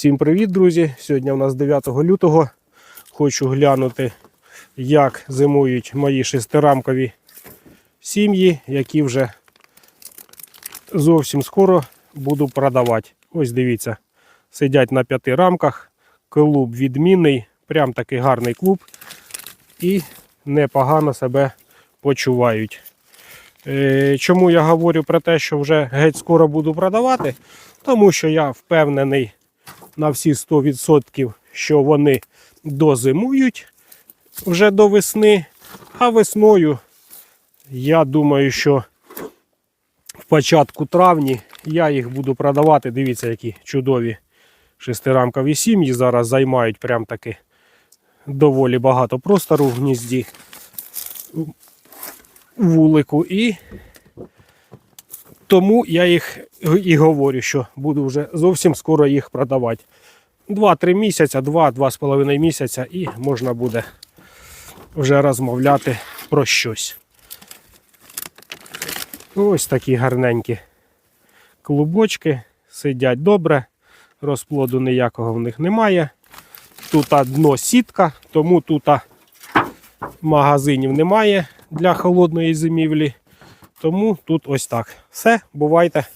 Всім привіт, друзі! Сьогодні у нас 9 лютого. Хочу глянути, як зимують мої шестирамкові сім'ї, які вже зовсім скоро буду продавати. Ось дивіться, сидять на п'яти рамках. Клуб відмінний, прям такий гарний клуб. І непогано себе почувають. Е, Чому я говорю про те, що вже геть скоро буду продавати? Тому що я впевнений на всі 100%, що вони дозимують вже до весни. А весною, я думаю, що в початку травні я їх буду продавати. Дивіться, які чудові шестирамкові сім'ї зараз займають прям таки доволі багато простору в гнізді вулику. І тому я їх і говорю, що буду вже зовсім скоро їх продавати. 2-3 місяця, 2-2,5 місяця і можна буде вже розмовляти про щось. Ось такі гарненькі клубочки, сидять добре, розплоду ніякого в них немає. Тут дно сітка, тому тут магазинів немає для холодної зимівлі. Тому тут ось так. Все, бувайте.